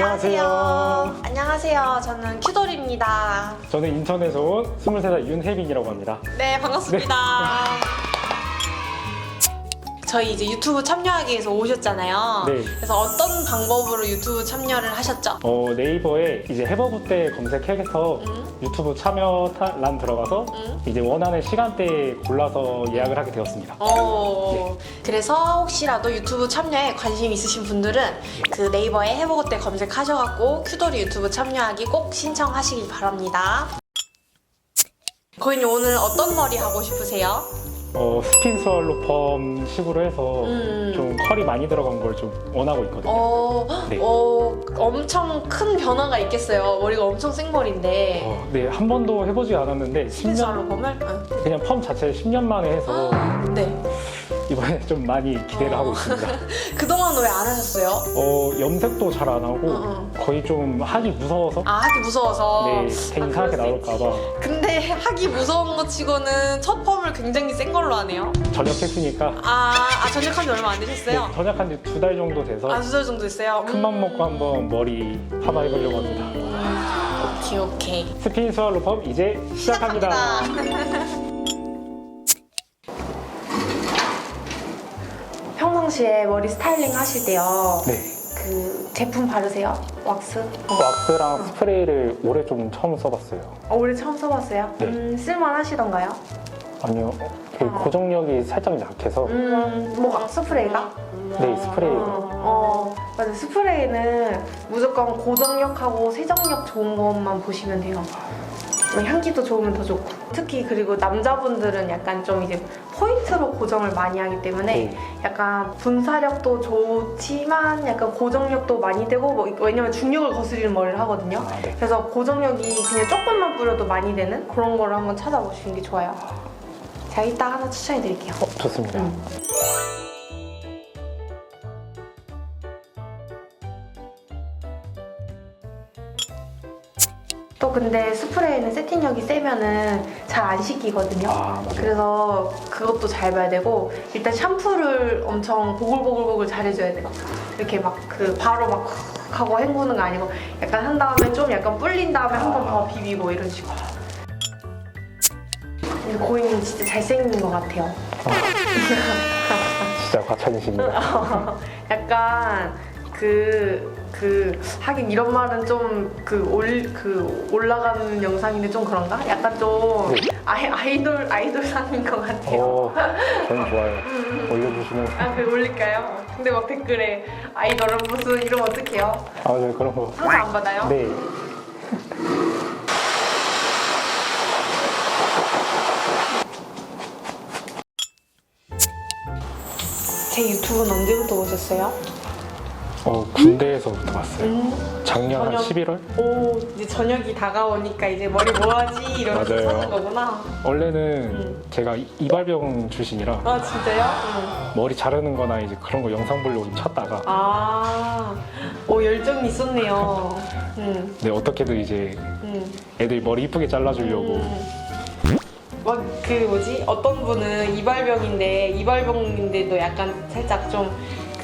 안녕하세요. 안녕하세요. 저는 큐돌입니다. 저는 인천에서 온 23살 윤혜빈이라고 합니다. 네, 반갑습니다. 저희 이제 유튜브 참여하기 위해서 오셨잖아요. 네. 그래서 어떤 방법으로 유튜브 참여를 하셨죠? 어, 네이버에 이제 해버부때 검색해서 음. 유튜브 참여란 들어가서 음. 이제 원하는 시간대에 골라서 예약을 하게 되었습니다. 어, 그래서 혹시라도 유튜브 참여에 관심 있으신 분들은 그 네이버에 해보고 때 검색하셔갖고 큐돌이 유튜브 참여하기 꼭 신청하시길 바랍니다. 고객님 오늘 어떤 머리 하고 싶으세요? 어, 스핀 스왈로 펌 식으로 해서 음. 좀 컬이 많이 들어간 걸 좀 원하고 있거든요. 어, 네. 어, 엄청 큰 변화가 있겠어요. 머리가 엄청 생머리인데. 어, 네, 한 번도 해보지 않았는데 10년, 스피스알로 펌을? 응. 그냥 펌 자체를 10년 만에 해서 네. 이번에 좀 많이 기대를 어. 하고 있습니다. 그동안 왜 안 하셨어요? 어, 염색도 잘 안 하고 응, 거의 좀 하기 무서워서 아, 하기 무서워서. 네, 아, 괜히 그럴 이상하게 수 있지. 나올까봐 근데 하기 무서운 것 치고는 첫 펌을 굉장히 센 걸로 하네요. 전역했으니까 아, 아 전역한 지 얼마 안 되셨어요? 네, 전역한 지 두 달 정도 돼서 아, 두 달 정도 됐어요? 큰맘 먹고 한번 머리 파마 해보려고 합니다. 음, 오케이, 오케이. 스핀 스왈로 펌 이제 시작합니다. 평상시에 머리 스타일링 하실 때요. 네, 그 제품 바르세요? 왁스? 왁스랑 스프레이를 올해 좀 처음 써봤어요. 어, 올해 처음 써봤어요? 네. 음, 쓸만 하시던가요? 아니요, 그 어. 고정력이 살짝 약해서 음, 뭐가 스프레이가? 네, 스프레이가 어, 어, 맞아. 스프레이는 무조건 고정력하고 세정력 좋은 것만 보시면 돼요. 뭐 향기도 좋으면 더 좋고. 특히 그리고 남자분들은 약간 좀 이제 포인트로 고정을 많이 하기 때문에 네. 약간 분사력도 좋지만 약간 고정력도 많이 되고 뭐 왜냐면 중력을 거스리는 머리를 하거든요. 아, 네. 그래서 고정력이 그냥 조금만 뿌려도 많이 되는 그런 거를 한번 찾아보시는 게 좋아요. 제가 이따 하나 추천해 드릴게요. 어, 좋습니다. 음. 또 근데 스프레이는 세팅력이 세면은 잘안 씻기거든요. 아, 맞아요. 그래서 그것도 잘 봐야 되고 일단 샴푸를 엄청 보글보글보글 잘 해줘야 돼요. 이렇게 막 그 바로 막 하고 헹구는 거 아니고 약간 한 다음에 좀 약간 불린 다음에 한 번 더 비비고 이런 식으로. 근데 고객님 진짜 잘생긴 것 같아요. 진짜 과찬이십니다. 약간 그, 그, 하긴 이런 말은 좀 그 올, 그 올라가는 영상인데 좀 그런가? 약간 좀 네. 아이, 아이돌, 아이돌 상인 것 같아요. 어, 저는 좋아요. 올려주시면. 아, 그 올릴까요? 근데 막 댓글에 아이돌은 무슨 이러면 어떡해요? 아, 네, 그런 거. 항상 안 받아요? 네. 제 유튜브는 언제부터 보셨어요? 어, 군대에서부터 봤어요. 음, 작년 한 저녁. 11월? 오, 이제 저녁이 다가오니까 이제 머리 뭐하지? 이러면서 맞아요. 찾는 거구나. 원래는 음. 제가 이발병 출신이라 아, 진짜요? 응. 머리 자르는 거나 이제 그런 거 영상 보려고 좀 찾다가 아, 오 열정이 있었네요. 음, 네, 어떻게든 이제 음. 애들 머리 이쁘게 잘라주려고 막 그 뭐지? 어떤 분은 이발병인데 이발병인데도 약간 살짝 좀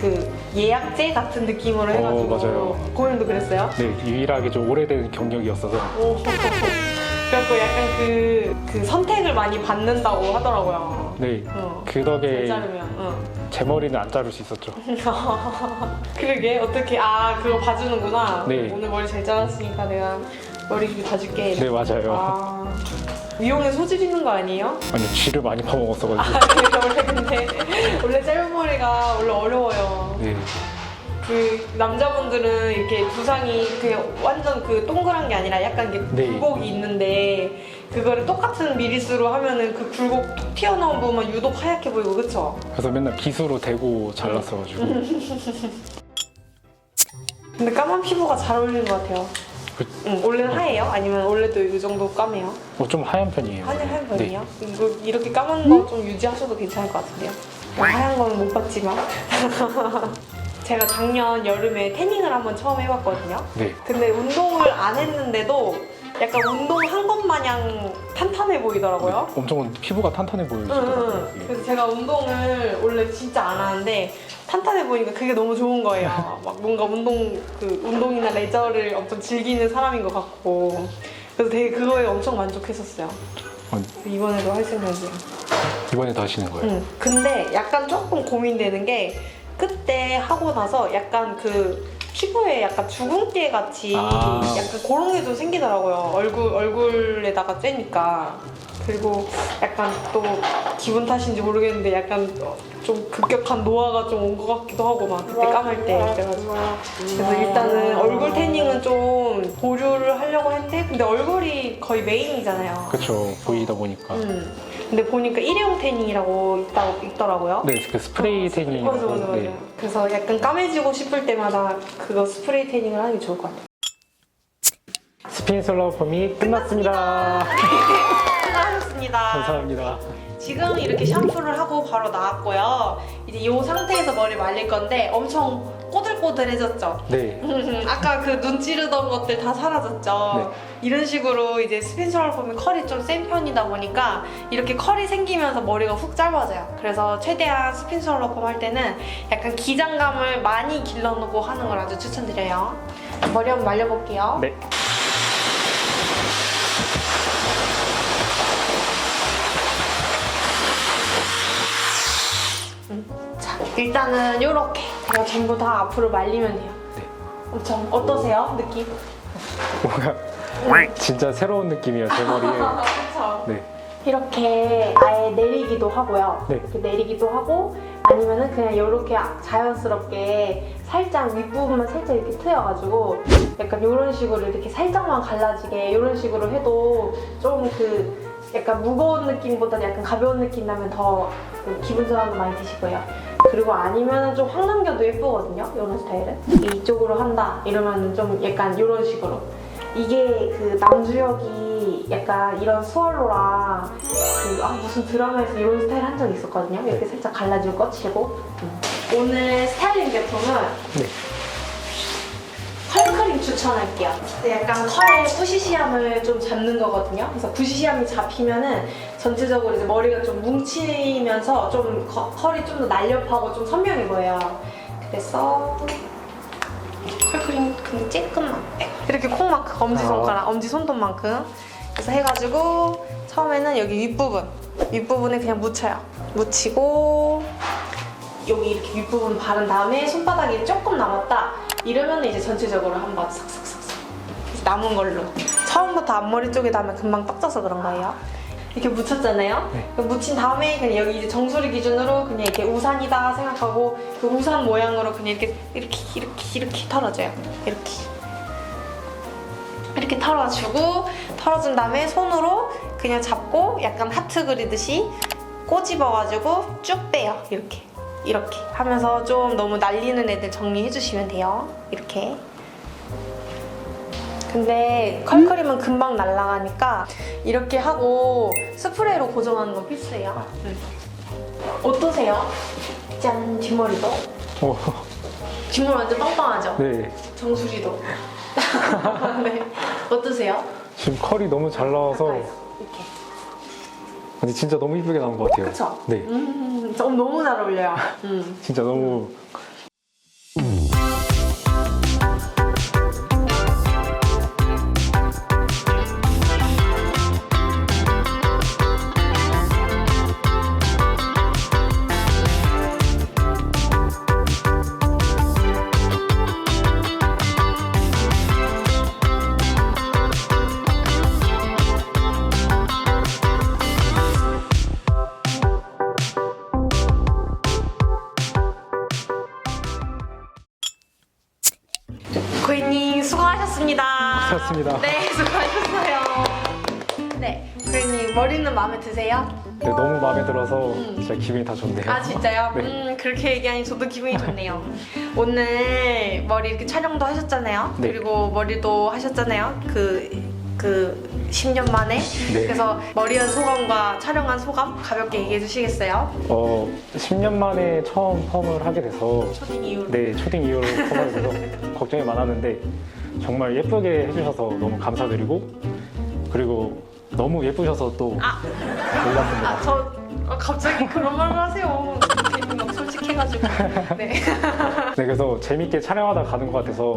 그 예약제 같은 느낌으로 해가지고 맞아요. 고객님도 그랬어요? 네, 유일하게 좀 오래된 경력이었어서 오, 그래갖고 약간 그, 그 선택을 많이 받는다고 하더라고요. 네, 어. 그 잘 덕에 자르면. 응. 제 머리는 안 자를 수 있었죠. 그러게 어떻게 아 그거 봐주는구나. 네. 오늘 머리 잘 잘랐으니까 내가 머리 좀 봐줄게. 네, 맞아요. 아, 미용에 소질 있는 거 아니에요? 아니, 쥐를 많이 파먹었어가지고. 아, 원래 근데 원래 짧은 머리가 원래 어려워요. 네, 그 남자분들은 이렇게 두상이 그냥 완전 그 동그란 게 아니라 약간 이게 네. 굴곡이 있는데 그거를 똑같은 미리수로 하면은 그 굴곡 톡 튀어나온 부분만 유독 하얗게 보이고 그쵸? 그래서 맨날 빗으로 대고 잘랐어가지고. 근데 까만 피부가 잘 어울리는 것 같아요. 그- 응, 원래는 하얘요? 아니면 원래도 이 정도 까매요? 어, 좀 하얀 편이에요. 하얀 하얀 네. 편이요? 이거 이렇게 까만 거 좀 유지하셔도 괜찮을 것 같은데요? 뭐 하얀 거는 못 봤지만 제가 작년 여름에 태닝을 한번 처음 해봤거든요. 네. 근데 운동을 안 했는데도 약간 운동한 것 마냥 탄탄해 보이더라고요. 엄청 피부가 탄탄해 응, 보이시더라고요. 응. 그래서 제가 운동을 원래 진짜 안 하는데 탄탄해 보니까 그게 너무 좋은 거예요. 막 뭔가 운동 그 운동이나 레저를 엄청 즐기는 사람인 것 같고 그래서 되게 그거에 엄청 만족했었어요. 어, 이번에도 할 생각이에요. 이번에도 하시는 거예요? 응. 근데 약간 조금 고민되는 게 그때 하고 나서 약간 그 피부에 약간 주근깨 같이 아. 약간 그런 게 좀 생기더라고요. 얼굴 얼굴에다가 쬐니까. 그리고 약간 또 기분 탓인지 모르겠는데 약간 좀 급격한 노화가 좀 온 것 같기도 하고 막 그때 감을 때 그래가지고 그래서 일단은 얼굴 태닝은 좀 보류를 하려고 했는데 근데 얼굴이 거의 메인이잖아요. 그쵸 보이다 보니까. 음. 근데 보니까 일회용 태닝이라고 있다고 있더라고요. 네, 그 스프레이 태닝. 맞아 맞아 맞아. 네. 그래서 약간 까매지고 싶을 때마다 그거 스프레이 태닝을 하는 게 좋을 것 같아요. 솔라 펌이 끝났습니다. 수고 하셨습니다. 감사합니다. 지금 이렇게 샴푸를 하고 바로 나왔고요. 이제 이 상태에서 머리 말릴 건데 엄청 꼬들꼬들해졌죠. 네. 아까 그 눈 찌르던 것들 다 사라졌죠. 네. 이런 식으로 이제 스핀스럴 보면 컬이 좀 센 편이다 보니까 이렇게 컬이 생기면서 머리가 훅 짧아져요. 그래서 최대한 스핀스럴 펌할 때는 약간 기장감을 많이 길러놓고 하는 걸 아주 추천드려요. 머리 한번 말려볼게요. 네. 자, 일단은 이렇게 제가 전부 다 앞으로 말리면 돼요. 네. 엄청 어떠세요? 느낌? 뭔가 진짜 새로운 느낌이에요 제 머리에. 그렇죠. 네. 이렇게 아예 내리기도 하고요. 네. 이렇게 내리기도 하고 아니면은 그냥 이렇게 자연스럽게 살짝 윗부분만 살짝 이렇게 트여가지고 약간 이런 식으로 이렇게 살짝만 갈라지게 이런 식으로 해도 좀 그 약간 무거운 느낌보다 약간 가벼운 느낌 나면 더그 기분 전환도 많이 드실 거예요. 그리고 아니면은 좀확 남겨도 예쁘거든요. 이런 스타일은 이쪽으로 한다 이러면 좀 약간 이런 식으로 이게 그 남주혁이 약간 이런 스월로랑 그, 아, 무슨 드라마에서 이런 스타일 한 적 있었거든요. 이렇게 살짝 갈라지고 꺼치고. 오늘 스타일링 제품은 네. 추천할게요. 약간 컬의 부시시함을 좀 잡는 거거든요. 그래서 부시시함이 잡히면은 전체적으로 이제 머리가 좀 뭉치면서 좀 거- 컬이 좀 더 날렵하고 좀 선명해 보여요. 그래서 컬크림 근데 쬐끔만 네. 이렇게 콩만큼 엄지손가락, 엄지손톱만큼 그래서 해가지고 처음에는 여기 윗부분 윗부분에 그냥 묻혀요. 묻히고 여기 이렇게 윗부분 바른 다음에 손바닥이 조금 남았다 이러면 이제 전체적으로 한번 싹싹싹싹. 남은 걸로. 처음부터 앞머리 쪽에 닿으면 금방 떡져서 그런 거예요? 이렇게 묻혔잖아요? 네. 그 묻힌 다음에 그냥 여기 이제 정수리 기준으로 그냥 이렇게 우산이다 생각하고 그 우산 모양으로 그냥 이렇게 이렇게 이렇게 이렇게 털어줘요. 이렇게. 이렇게 털어주고 털어준 다음에 손으로 그냥 잡고 약간 하트 그리듯이 꼬집어가지고 쭉 빼요. 이렇게 이렇게 하면서 좀 너무 날리는 애들 정리해 주시면 돼요 이렇게 근데 컬크림은 금방 날아가니까 이렇게 하고 스프레이로 고정하는 건 필수예요 아. 음. 어떠세요? 짠 뒷머리도 오, 뒷머리 완전 빵빵하죠? 네. 정수리도 네. 어떠세요? 지금 컬이 너무 잘 나와서 이렇게 근데 진짜 너무 이쁘게 나온 것 같아요. 그쵸? 네. 음, 저 너무 잘 어울려요. 음. 진짜 너무 수고하셨습니다. 네, 수고하셨어요. 네, 고객님 머리는 마음에 드세요? 네, 너무 마음에 들어서 음. 진짜 기분이 다 좋네요. 아 진짜요? 네. 음 그렇게 얘기하니 저도 기분이 좋네요. 오늘 머리 이렇게 촬영도 하셨잖아요. 네. 그리고 머리도 하셨잖아요. 그 그 10년 만에. 네. 그래서 머리한 소감과 촬영한 소감 가볍게 얘기해 주시겠어요? 어, 10년 만에 처음 펌을 하게 돼서 초딩 이후로. 네, 초딩 이후로 펌하게 돼서 걱정이 많았는데 정말 예쁘게 해주셔서 너무 감사드리고 그리고 너무 예쁘셔서 또 아. 놀랐습니다. 아, 저 아, 갑자기 그런 말을 하세요. 괜히 막 솔직해가지고. 네. 네, 그래서 재밌게 촬영하다 가는 것 같아서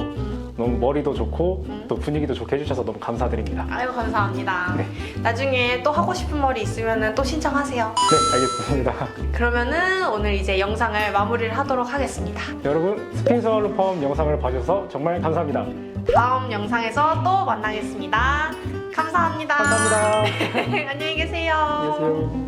너무 머리도 좋고 또 분위기도 좋게 해주셔서 너무 감사드립니다. 아유 감사합니다. 네. 나중에 또 하고 싶은 머리 있으면 또 신청하세요. 네, 알겠습니다. 그러면은 오늘 이제 영상을 마무리를 하도록 하겠습니다. 여러분 루펌 영상을 봐주셔서 정말 감사합니다. 다음 영상에서 또 만나겠습니다. 감사합니다. 감사합니다. 안녕히 계세요. 안녕히 계세요.